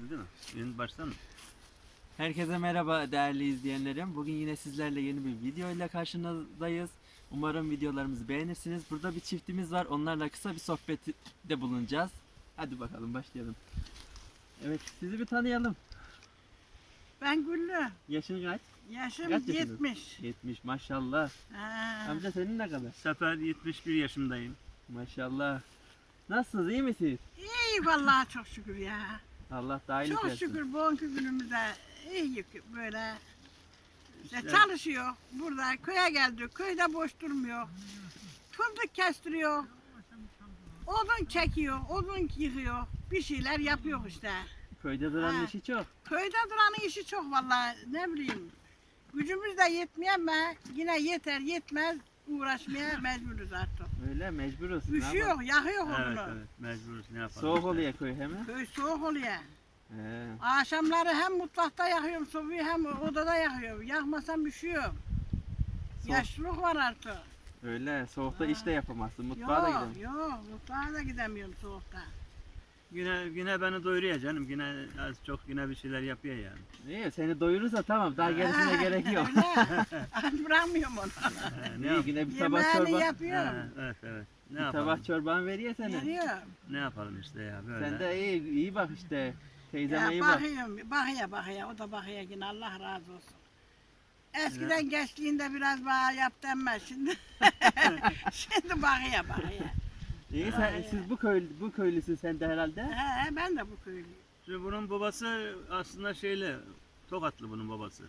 Değil mi? Yeni baştan mı? Herkese merhaba değerli izleyenlerim. Bugün yine sizlerle yeni bir video ile karşınızdayız. Umarım videolarımızı beğenirsiniz. Burada bir çiftimiz var. Onlarla kısa bir sohbette bulunacağız. Hadi bakalım başlayalım. Evet sizi bir tanıyalım. Ben Güllü. Yaşın kaç? Yaşım Kaç yaşındasın? 70. 70 maşallah. Ha. Amca senin ne kadar? Sefer 71 yaşındayım. Maşallah. Nasılsınız iyi misiniz? İyi vallahi çok şükür ya. Allah daha iyilik Çok versin. şükür bugünkü günümüzde iyi böyle. İşte İşte- çalışıyor. Burada köye geldik. Köyde boş durmuyor. Fındık kestiriyor. Odun çekiyor. Odun yıkıyor. Bir şeyler yapıyor işte. Köyde duran Ha. işi çok. Köyde duranın işi çok vallahi ne bileyim. Gücümüz de yetmiyor ama yine yeter yetmez uğraşmaya mecburuz artık. Öyle mecburuz. ne Üşüyor, yapalım? yakıyor Evet odunu. evet mecburuz ne yapalım. Soğuk işte. oluyor köy hemen. Köy soğuk oluyor. He. Akşamları hem mutfakta yakıyorum sobayı hem odada yakıyorum. Yakmasam üşüyorum. Soğuk. Yaşlılık var artık. Öyle soğukta Ha. iş de yapamazsın. Mutfağa da Yok gidemezsin. yok mutfağa da gidemiyorum soğukta. Yine, yine beni doyuruyor canım. Yine az çok yine bir şeyler yapıyor yani. İyi seni doyurursa tamam daha gerisine Ha, gerek yok. Aç bırakmıyorum onu. Ha, ne İyi yap- yine bir tabak Yemeğini çorba. yapıyorum. Ha, evet evet. Ne Bir yapalım? tabak çorban veriyor sana. Veriyorum. Ne yapalım işte ya böyle. Sen de iyi, iyi bak işte. Teyzeme Ya iyi bak. bakıyorum. Bakıya bakıya. O da bakıya yine Allah razı olsun. Eskiden gençliğinde biraz bana yap denmez. Şimdi şimdi bakıya bakıya. İyi sen, siz bu köy bu köylüsün sen de herhalde. He, ben de bu köylüyüm. Şimdi bunun babası aslında şeyle Tokatlı bunun babası.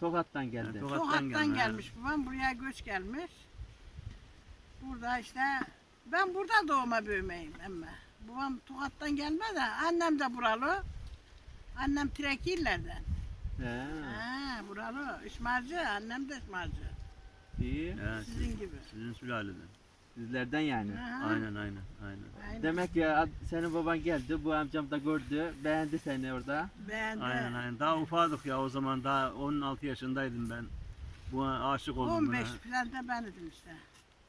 Tokat'tan geldi. Yani Tokat'tan Sokaktan gelme, gelmiş babam buraya göç gelmiş. Burada işte ben burada doğma büyümeyim ama. Babam Tokat'tan gelme de annem de buralı. Annem Trekillerden. He, Ha, buralı. İsmailci, annem de İsmailci. iyi. Ya, Sizin siz- gibi. Sizin sülaleden. Sizlerden yani. Ha, Aynen aynen aynen. aynen. Demek ya senin baban geldi, bu amcam da gördü, beğendi seni orada. Ben de Aynen aynen. Daha ufadık ya o zaman daha 16 yaşındaydım ben. Buna aşık oldum 15 buna. falan da ben idim işte.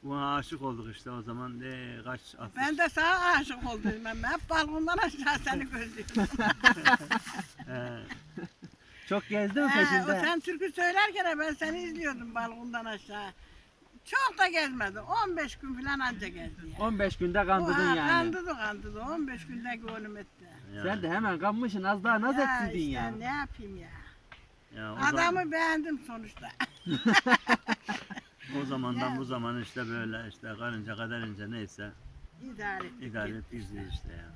Buna aşık olduk işte o zaman. De kaç 60. Ben de sana aşık oldum ama hep balkondan aşağı seni gözlüyorum. He, Çok gezdi mi He, o peşinde? sen türkü söylerken ben seni izliyordum balkondan aşağı. Çok da gezmedi. 15 gün falan anca gezdi ya. 15 günde kandırdın yani. Kandırdı kandırdı. 15 günde gönlüm etti. ya, Sen de hemen kanmışsın az daha naz ya etsidin işte ya. ne yapayım ya. ya o, Adamı zaman, beğendim sonuçta. o zamandan Ya. bu zaman işte böyle işte karınca kaderince neyse İdare ettik. idare ettik işte. işte ya.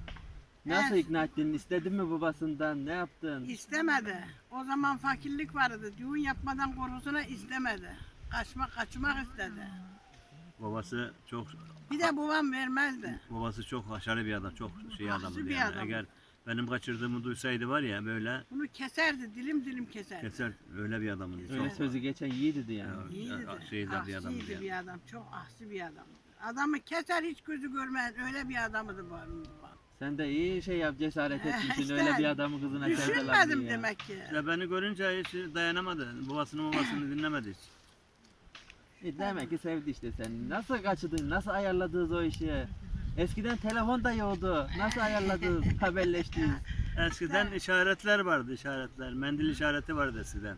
Nasıl Evet. ikna ettin? İstedin mi babasından? Ne yaptın? İstemedi. O zaman fakirlik vardı. Düğün yapmadan korkusuna istemedi. Kaçmak kaçmak istedi. Babası çok Bir de babam vermezdi. babası çok haşarı bir adam, çok şey Aksi adamdı bir yani. adam. Eğer benim kaçırdığımı duysaydı var ya böyle Bunu keserdi, dilim dilim keserdi. keser öyle bir adamdı. Öyle Çok- sözü geçen yiğidi yani. Ya. İyiydi de. Şeyler bir adamdı Aksiydi yani. bir adam. Çok aksi bir adam. Adamı keser hiç gözü görmez. Öyle bir adamdı bu. babam. Sen de iyi şey yap cesaret etmişsin işte öyle bir adamı kızına sevdalar Düşünmedim demek ki. Ya beni görünce hiç dayanamadı. Babasının babasını dinlemedi hiç. E demek ki sevdi işte seni. Nasıl kaçırdın? Nasıl ayarladınız o işi? Eskiden telefon da yoktu. Nasıl ayarladınız? Haberleştiniz? Eskiden işaretler vardı işaretler. Mendil işareti vardı eskiden.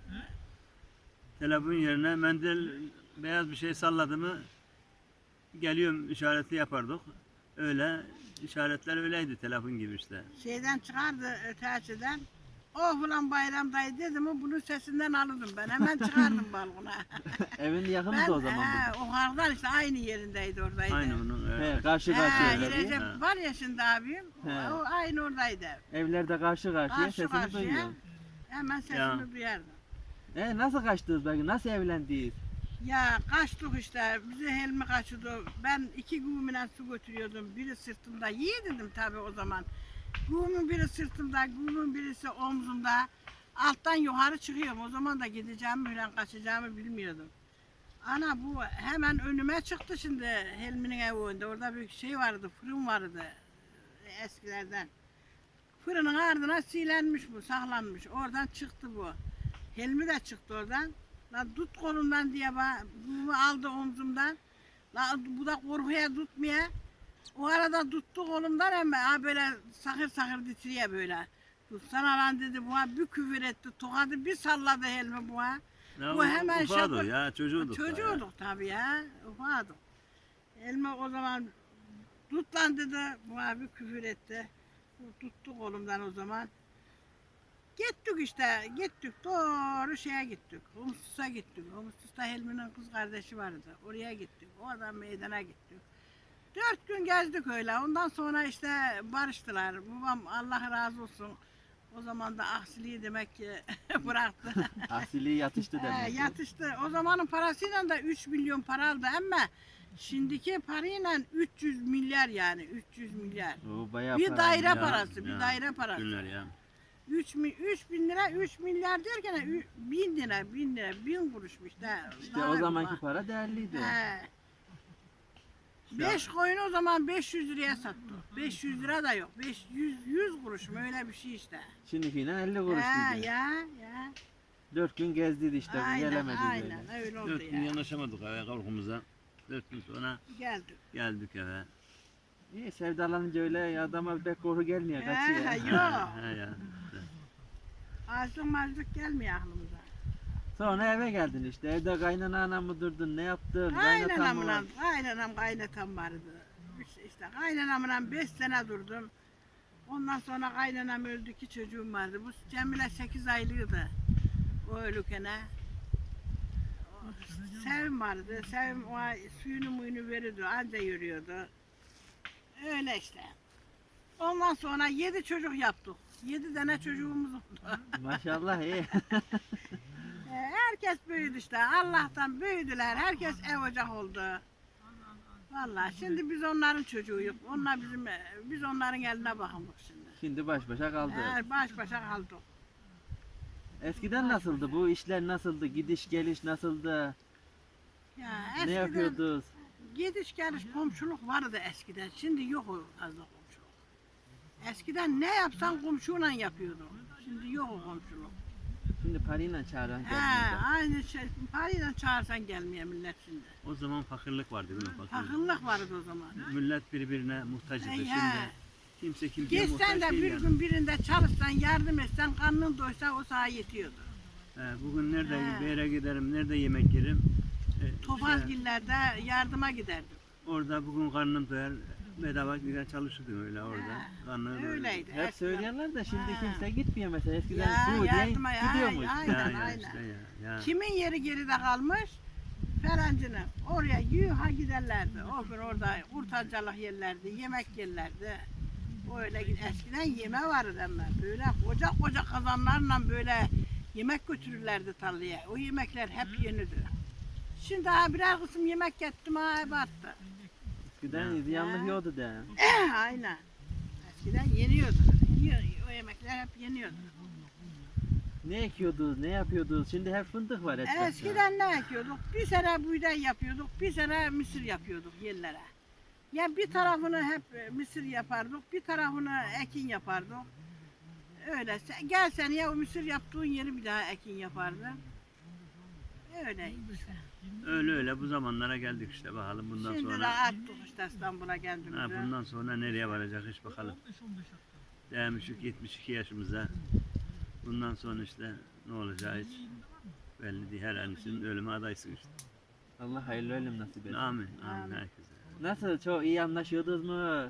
Telefon yerine mendil beyaz bir şey salladı mı geliyorum işareti yapardık. Öyle işaretler öyleydi telefon gibi işte. Şeyden çıkardı ötesiden. O falan bayramdaydı dedi mi bunun sesinden alırdım ben. Hemen çıkardım balkona. Evin ben yakındı o zaman he, o kardan işte aynı yerindeydi oradaydı. Aynı bunun. He, evet. karşı He, karşıya öyle değil. Recep var ya şimdi abim. O, He. o aynı oradaydı. Evlerde karşı karşıya Karşı sesini karşıya. duyuyor. Hemen sesimi Ya. duyardım. E nasıl kaçtınız peki? Nasıl evlendiniz? Ya kaçtık işte. Bizi helmi kaçırdı. Ben iki gümüyle su götürüyordum. Biri sırtımda. Yiğ dedim tabii o zaman. Gümün biri sırtımda, gümün birisi omzumda. Alttan yukarı çıkıyorum. O zaman da gideceğimi falan kaçacağımı bilmiyordum. Ana bu hemen önüme çıktı şimdi Helmi'nin evinde. Orada bir şey vardı, fırın vardı eskilerden. Fırının ardına silenmiş bu, saklanmış. Oradan çıktı bu. Helmi de çıktı oradan. La tut kolumdan diye ba- bunu aldı omzumdan. La bu da korkuya tutmaya. O arada tuttu kolumdan ama ha böyle sakır sakır titriyor böyle. Tutsana lan dedi buna bir küfür etti. Tokadı bir salladı helmi buna. Ya Bu o- hemen şapır- ya çocuğuduk. Çocuğuduk tabii ya. Ufaktık. Elma o zaman tut lan dedi. Buna bir küfür etti. Tuttuk kolumdan o zaman. Gittik işte, gittik doğru şeye gittik. Humustus'a gittik. Humustus'ta Helmi'nin kız kardeşi vardı. Oraya gittik. Oradan meydana gittik. Dört gün gezdik öyle. Ondan sonra işte barıştılar. Babam Allah razı olsun. O zaman da aksiliği demek ki bıraktı. Asili yatıştı demek. ki. yatıştı. O zamanın parasıyla da 3 milyon para aldı ama şimdiki parayla 300 milyar yani 300 milyar. O bayağı Bir para. daire Ya, parası, bir ya, daire parası. Günler ya. 3 mi 3 bin lira 3 milyar derken ü- bin lira bin lira bin kuruşmuş da. İşte o zamanki para değerliydi. He. 5 koyun o zaman 500 liraya sattı. 500 lira da yok. 500 100 kuruş mu öyle bir şey işte. Şimdikine 50 kuruş He, dedi. ya ya. Dört gün gezdiydi işte aynen gelemedi aynen böyle. öyle oldu Dört gün ya. yanaşamadık eve korkumuza. Dört gün sonra Geldi. geldik eve. İyi sevdalanınca öyle adama pek korku gelmiyor kaçıyor. He, yok. Ha, ha ya. Açlık mazlık gelmiyor aklımıza. Sonra eve geldin işte evde kaynana mı durdun ne yaptın? Kaynatan mı var? Kaynanamla, kaynanam kaynatam vardı. İşte, işte kaynanamla 5 sene durdum. Ondan sonra kaynanam öldü iki çocuğum vardı. Bu Cemile 8 aylıydı. O ölükene. O- Sevim vardı. Sevim o ay suyunu muyunu veriyordu. Anca yürüyordu. Öyle işte. Ondan sonra 7 çocuk yaptık. 7 tane çocuğumuz oldu. Maşallah iyi. Herkes büyüdü işte. Allah'tan büyüdüler. Herkes ev ocak oldu. Vallahi şimdi biz onların çocuğuyuz. Onlar bizim biz onların eline bakımlık şimdi. Şimdi baş başa kaldı. Ee, baş başa kaldık. Eskiden nasıldı bu işler nasıldı? Gidiş geliş nasıldı? Ya Ne eskiden yapıyordunuz? gidiş geliş komşuluk vardı eskiden. Şimdi yok o fazla komşuluk. Eskiden ne yapsan komşuyla yapıyordun. Şimdi yok o komşuluk. Şimdi parayla çağıran He, aynı şey. Parayla çağırsan gelmiyor millet şimdi. O zaman fakirlik vardı değil mi? Fakirlik. Fakirlik vardı o zaman. Millet birbirine muhtaç idi. He, Şimdi kimse kimseye Geçsen muhtaç de değil bir yani. gün birinde çalışsan, yardım etsen, karnın doysa o sana yetiyordu. He, bugün nerede He. bir yere giderim, nerede yemek yerim. E, işte Topazgillerde yardıma giderdim. orada bugün karnım doyar. Bedava gider çalışırdım öyle orada. He, Karnı Öyleydi. Hep eskiden. söylüyorlar da şimdi Ha. kimse gitmiyor mesela. Eskiden Ya, yardıma ya, gidiyormuş. ya. Aynen, ya, aynen. işte ya, ya. Kimin yeri geride kalmış? Ferancının. Oraya yuha giderlerdi. O gün orada kurtarcalık yerlerdi, yemek yerlerdi. Öyle eskiden yeme vardı ama böyle koca koca kazanlarla böyle yemek götürürlerdi tarlaya. O yemekler hep yenirdi. Şimdi ha birer kısım yemek gettim ha hep attı. Eskiden Ya. izyanlık Ya. yoktu de. Aynen. Eskiden yeniyordu. Ye- O yemekler hep yeniyordu. Ne ekiyordunuz, ne yapıyordunuz? Şimdi hep fındık var etrafta. Eskiden ne ekiyorduk? Bir sene buğday yapıyorduk, bir sene mısır yapıyorduk yerlere. Ya bir tarafını hep e, mısır yapardık, bir tarafını ekin yapardık. Öyle. Sen, gel sen ya o mısır yaptığın yeri bir daha ekin yapardın. Öyle işte. Öyle öyle bu zamanlara geldik işte bakalım bundan Şimdi de sonra. attık işte İstanbul'a geldiğimizde. Ha, bundan sonra nereye varacak hiç bakalım. Gelmişik 72 yaşımıza. Bundan sonra işte ne olacağı hiç belli değil. Her an için ölüme adaysın işte. Allah hayırlı ölüm nasip etsin. Amin. Amin Amin. herkese. Nasıl? Çok iyi anlaşıyordunuz mu?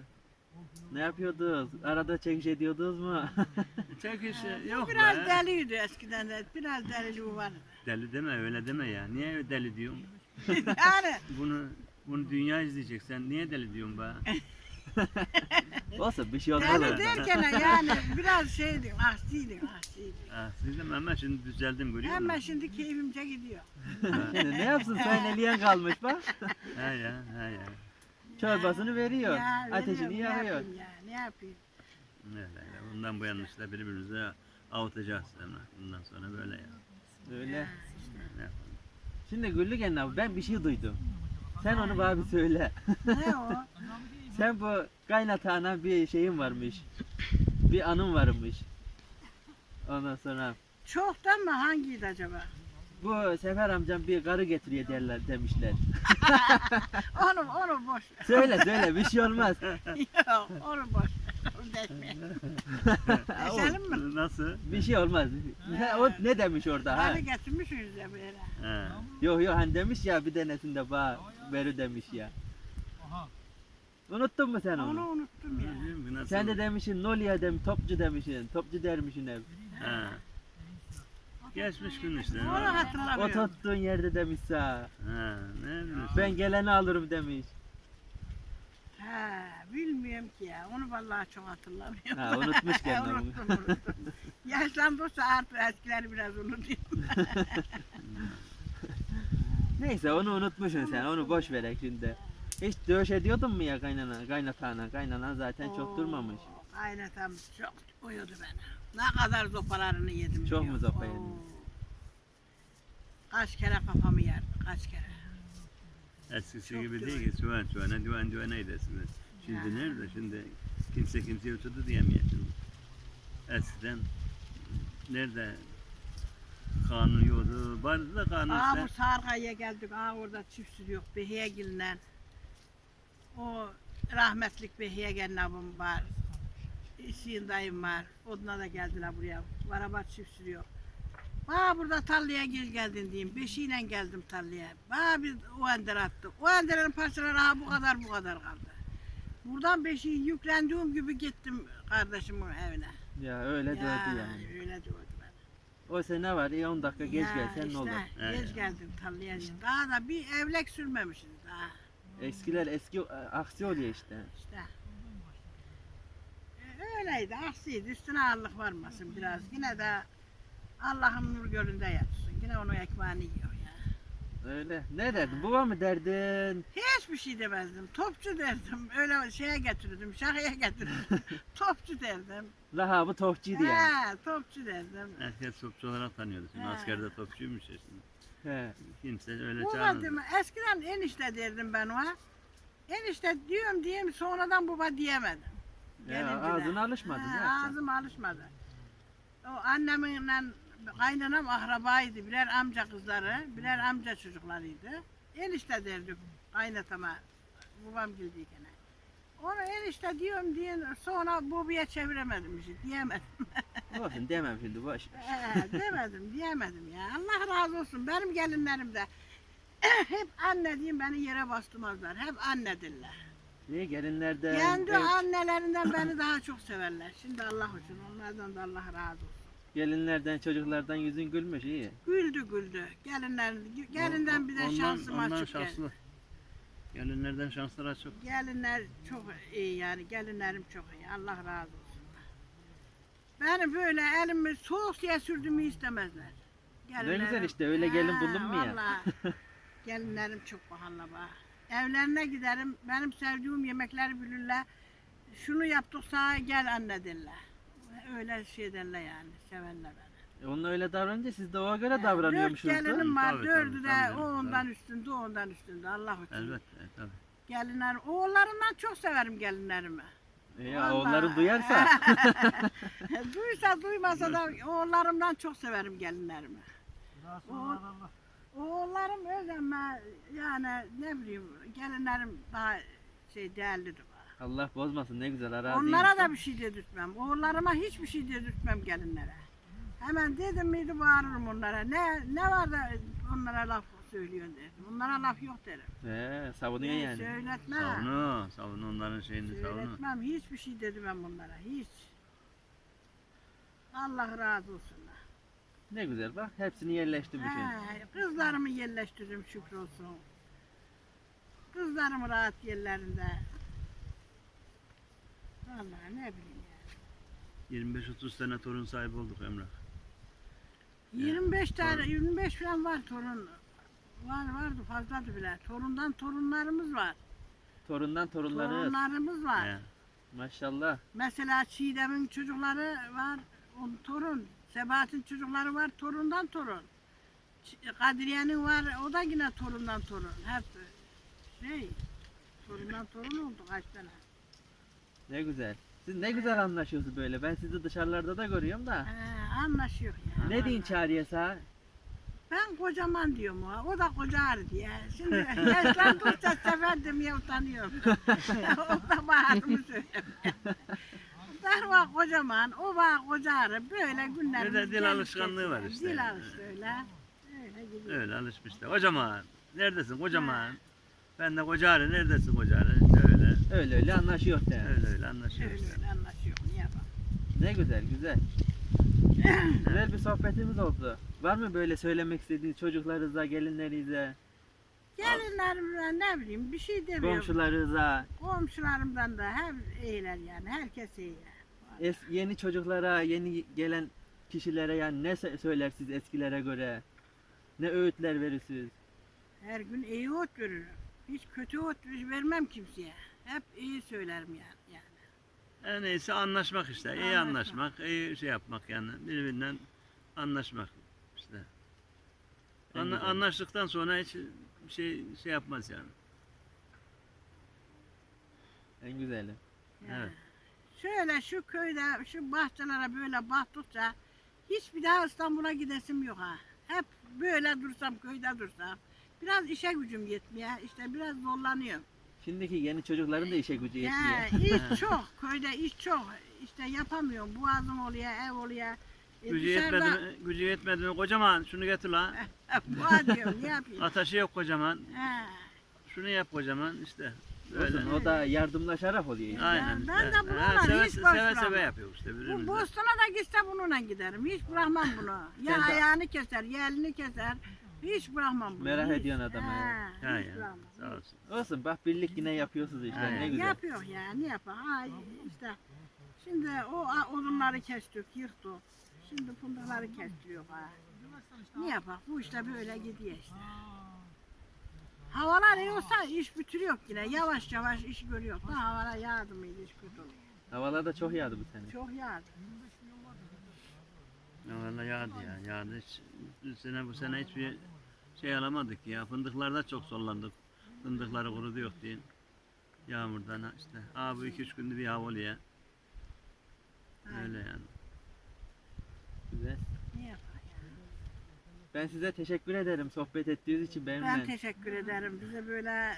Ne yapıyordunuz? Arada çekiş ediyordunuz mu? Çekiş yok Biraz be. deliydi eskiden de. Biraz deliliği vardı. Deli deme öyle deme ya. Niye deli diyorsun? yani Bunu bunu dünya izleyecek. Sen niye deli diyorsun be? Olsun bir şey olmaz. deli arada. derken yani biraz şeydin, ahsiydin, ahsiydin. Ha, sizin ama şimdi düzeldim görüyor musun? şimdi keyfimce gidiyor. Ne yapsın sen eleyen kalmış bak. Ha ya ha ya. Çorbasını veriyor. Ya, Ateşini veriyorum, ne yakıyor. yapayım ya, ne yapayım? Öyle öyle. Bundan bu yana işte birbirimize avutacağız. Sonra. Bundan sonra böyle ya. Öyle. Ya, Ne yapalım? Şimdi Güllügen abi ben bir şey duydum. Sen onu bana bir söyle. ne o? Sen bu kaynatağına bir şeyin varmış. Bir anın varmış. Ondan sonra Çoktan mı hangiydi acaba? Bu Sefer amcam bir karı getiriyor derler demişler. Onu onu boş ver. Söyle söyle bir şey olmaz. Yok onu boş ver. deşmeye. Deşelim mi? Nasıl? Bir şey olmaz. Ne, o ne demiş orada ha? Hani getirmişsiniz ya böyle. He. Yok yok hani demiş ya bir denesinde bana verir demiş ya. Unuttun mu sen Onu onu? unuttum ya. Sen de demişsin Nolya demiş, topçu demişsin, topçu dermişsin hep. He. Geçmiş gün işte. Onu O hatırlamıyorum. tuttuğun yerde demiş sağ. He, ne biliyorsun? Ben geleni alırım demiş. Ha, bilmiyorum ki ya. Onu vallahi çok hatırlamıyorum. Ha unutmuş kendini. unuttum, unuttum. Yaşlandıkça artık eskileri biraz unutuyorum. Neyse onu unutmuşsun sen onu boş verek şimdi. Hiç dövüş ediyordun mu ya kaynana, kaynatana? Kaynana zaten çok durmamış. Kaynatam çok uyudu beni. Ne kadar zopalarını yedim. Çok diyor. mu zopa yedin? Kaç kere kafamı yerdim, kaç kere. Eskisi Çok gibi değil ki süven süvene düven düvene eylesinler. Şimdi Ya. nerede? Şimdi kimse kimseye oturdu diyemiyor şimdi. Eskiden nerede kanun yoktu. Vardı da kanun Aa bu işte. Sarkaya geldik. Aa orada çift sürüyor. Behiye. O rahmetlik Behiye gelin abim var. İsyin dayım var. Onunla da geldiler buraya. Araba çift sürüyor. Bana burada tarlaya gel geldin diyeyim. Beşiyle geldim tarlaya. Bana bir o ender attı. O enderin parçaları ha bu kadar bu kadar kaldı. Buradan beşiği yüklendiğim gibi gittim kardeşimin evine. Ya öyle dövdü yani. Öyle dövdü beni. O sene var ya 10 dakika geç Ya gelsen ne olur. işte, Geç ya. geldim tarlaya. Daha da bir evlek sürmemişiz daha. Eskiler eski e, aksi oluyor işte. İşte. Öyleydi, aksiydi. Üstüne ağırlık varmasın biraz. Yine de Allah'ın nur gölünde yatsın. Yine onu ekmeğini yiyor ya. Öyle. Ne derdin? Baba mı derdin? Hiçbir şey demezdim. Topçu derdim. Öyle şeye getirirdim, şakaya getirirdim. topçu derdim. Laha bu tohçuydu yani. He, topçu derdim. Herkes topçu olarak tanıyordu. Şimdi He. askerde topçuymuş ya şimdi. He. Kimse öyle Baba çağırmadı. dedim, eskiden enişte derdim ben ona. Enişte diyorum diyeyim sonradan baba diyemedim. Ya, Gelince de. ağzına alışmadın, ne yapacaksın? Ağzım alışmadı. O anneminle kaynanam akrabaydı. Birer amca kızları, birer amca çocuklarıydı. Enişte derdik kaynatama. Babam gildiyken. Onu enişte diyorum diye sonra babaya çeviremedim işte diyemedim. Olsun demem şimdi boş. Ee, demedim diyemedim ya. Allah razı olsun benim gelinlerim de hep anne diyeyim beni yere bastırmazlar. Hep anne diller. İyi gelinlerden. Kendi ev- annelerinden beni daha çok severler. Şimdi Allah için onlardan da Allah razı olsun. gelinlerden çocuklardan yüzün gülmüş iyi. Güldü güldü. Gelinler, gelinden bir de Ondan- şansım ondan açık. gel- şanslı. Gelinlerden şansları çok. Gelinler çok iyi yani. Gelinlerim çok iyi. Allah razı olsun. Beni böyle elimi soğuk suya sürdüğümü istemezler. Ne güzel işte, öyle gelin buldun mu ya? vallahi. Gelinlerim çok pahalı bak. Evlerine giderim. Benim sevdiğim yemekleri bilirler. Şunu yaptık sana gel anne derler. Öyle şey derler yani. Severler beni. E, Onunla öyle davranınca siz de ona göre Dört davranıyormuşsunuz. da. gelinim var. Tabii, Dördü tabii, de tabii o canım, ondan tabii. üstünde, o ondan üstünde. Allah için. Elbette tabii. Gelinler, oğullarımdan çok severim gelinlerimi. E, ya, Vallahi. oğulların duyarsa. Duysa duymasa da oğullarımdan çok severim gelinlerimi. O, oğullarım özenme yani ne bileyim gelinlerim daha şey değerlidir. Allah bozmasın ne güzel arazi. Onlara da bir şey dedirtmem. Oğullarıma hiçbir şey dedirtmem gelinlere. Hemen dedim miydi bağırırım onlara. Ne ne var da onlara laf söylüyorsun derim. Onlara laf yok derim. He, savunuyor yani. Söyletme. Savunu, savunu onların şeyini savunu. Söyletmem. Hiçbir şey dedim ben bunlara. Hiç. Allah razı olsun. Ne güzel bak hepsini yerleştirmişsin. He, kızlarımı yerleştirdim şükür olsun. Kızlarım rahat yerlerinde. Vallahi ne bileyim ya. 25-30 sene torun sahibi olduk Emrah. 25 tane, 25 falan var torun. Var vardı fazladı bile. Torundan torunlarımız var. Torundan torunları. Torunlarımız var. He. Maşallah. Mesela Çiğdem'in çocukları var, on torun. Sebahat'in çocukları var, torundan torun. Kadriye'nin var, o da yine torundan torun. Hep şey, torundan torun oldu kaç tane. Ne güzel. Siz ne güzel anlaşıyorsunuz böyle. Ben sizi dışarılarda da görüyorum da. He, anlaşıyor ya. Ne deyin çağrıya sağ? Ben kocaman diyorum o, o da kocar diye. Şimdi yaşlandıkça sefer demeye utanıyorum. o da bağırımı söylüyor. Çocuklar var kocaman, o var kocarı. Böyle günler. Bir de dil alışkanlığı var işte. Dil alıştı öyle. Öyle gidiyor. Öyle alışmışlar. Kocaman. Neredesin kocaman? Ben de kocarı neredesin kocarı? İşte öyle. Öyle öyle anlaşıyor de. Öyle öyle anlaşıyoruz. Öyle öyle anlaşıyor. Ne yapalım? Ne güzel güzel. güzel bir sohbetimiz oldu. Var mı böyle söylemek istediğiniz çocuklarınıza, gelinlerinize, Gelinlerimden ne bileyim bir şey demiyorum. komşularınıza, Komşularımdan da hep iyiler yani. Herkes iyi. Es- yeni çocuklara, yeni gelen kişilere yani ne sö- söylersiniz eskilere göre? Ne öğütler verirsiniz? Her gün iyi ot veririm. Hiç kötü ot vermem kimseye. Hep iyi söylerim yani. yani. En iyisi anlaşmak işte. İyi Anlaşmak. anlaşmak, iyi şey yapmak yani. Birbirinden anlaşmak işte. En Anla- anlaştıktan sonra hiç bir şey şey yapmaz yani. En güzeli. Evet. Şöyle şu köyde şu bahçelere böyle baktıkça hiçbir daha İstanbul'a gidesim yok ha. Hep böyle dursam köyde dursam. Biraz işe gücüm yetmiyor. işte biraz zorlanıyorum. Şimdiki yeni çocukların da işe gücü Ya, yetmiyor. iş çok. Köyde iş çok. İşte yapamıyorum. Boğazım oluyor, ev oluyor. E, Gücü dışarıda- yetmedi mi? Gücü yetmedi mi? Kocaman şunu getir lan. Boğaz diyorum. Ne yapayım? Ataşı yok kocaman. Ha. Şunu yap kocaman işte. Öyle. o da yardımlaşarak oluyor. işte. Aynen. ben de bununla Ha, seve, hiç boş seve seve duramam. yapıyor işte Bu. Boston'a da gitse bununla giderim. Hiç bırakmam bunu. Ya Sen ayağını keser, ya elini keser. Hiç bırakmam bunu. Merak hiç. ediyorsun adamı Ha, Ha hiç ya. bırakmam. Sağ olsun. Olsun bak birlik yine yapıyorsunuz işte Aynen. ne güzel. Yapıyor ya, ne yapar? Ha, işte. Şimdi o odunları kestik, yıktık. Şimdi fındıkları kestiriyor ha. Ne yapar? Bu işte böyle gidiyor işte. Havalar iyi olsa iş bitiriyor yine. Yavaş yavaş iş görüyor. Da havalar yağdı mıydı iş kötü oluyor. Havalar da çok yağdı bu sene. Çok yağdı. Ya vallahi yağdı ya. Yağdı. Hiç, bu sene bu sene hiçbir şey alamadık ya. Fındıklarda çok zorlandık. Fındıkları kurudu yok diye. Yağmurdan işte. Aa bu iki üç günde bir hava oluyor. Öyle yani. Güzel. Ben size teşekkür ederim sohbet ettiğiniz için Ben benimle. teşekkür ederim. Bize böyle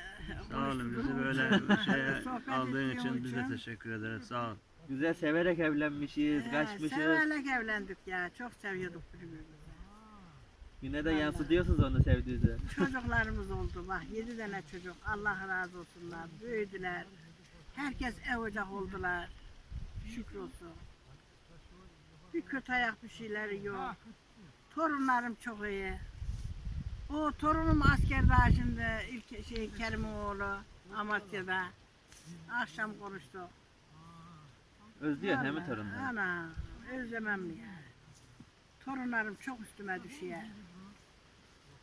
Sağ olun bizi böyle şeye sohbet aldığın ettiğin için biz de teşekkür ederiz. Sağ ol. Güzel severek evlenmişiz, Ee, kaçmışız. Severek evlendik ya. Çok seviyorduk birbirimizi. Yine de Vallahi. yansıtıyorsunuz onu sevdiğinizi. Çocuklarımız oldu bak. Yedi tane çocuk. Allah razı olsunlar. Büyüdüler. Herkes ev ocak oldular. Şükür olsun. Bir kötü ayak bir şeyleri yok. Torunlarım çok iyi. O torunum askerde şimdi ilk şey Kerimoğlu Amasya'da. Akşam konuştuk. Özlüyor değil mi Vallahi, torunları? Ana özlemem mi ya? Torunlarım çok üstüme düşüyor.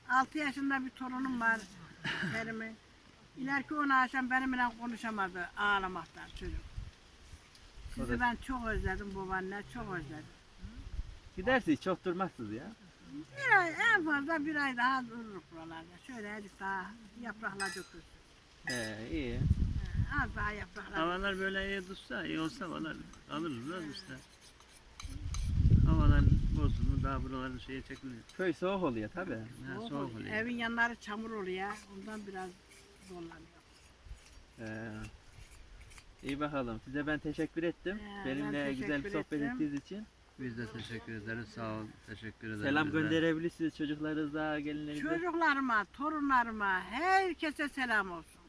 6 yaşında bir torunum var Kerim'i. İleriki onu akşam benimle konuşamadı ağlamaktan çocuk. Sizi ben çok özledim babaanne, çok özledim. Gidersiniz çok durmazsınız ya. Bir ay, en fazla bir ay daha dururuz buralarda. Şöyle azıcık daha yapraklar dökülsün. He iyi. Az daha yapraklar Havalar böyle iyi tutsa, iyi olsa havalar alırız biraz işte. Havalar bozdu mu daha buraların şeye çekmiyor. Köy soğuk oluyor tabi. Ha, Soğuk soğuk oluyor. oluyor. Evin yanları çamur oluyor. Ondan biraz zorlanıyor. Ee, iyi bakalım. Size ben teşekkür ettim. Ee, ben Benimle güzel bir teşekkür sohbet ettim. ettiğiniz için. Biz de teşekkür ederiz. Sağ ol. Teşekkür ederiz. Selam gönderebilirsiniz çocuklarınıza, gelinlerinize. Çocuklarıma, torunlarıma, herkese selam olsun.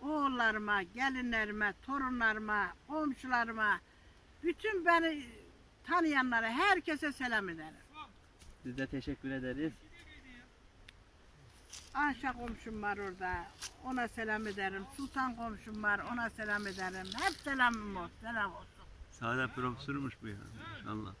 Oğullarıma, gelinlerime, torunlarıma, komşularıma, bütün beni tanıyanlara herkese selam ederim. Biz de teşekkür ederiz. Ayşe komşum var orada, ona selam ederim. Sultan komşum var, ona selam ederim. Hep selamım olsun, selam olsun. Sağda profesörmüş bu ya. İnşallah.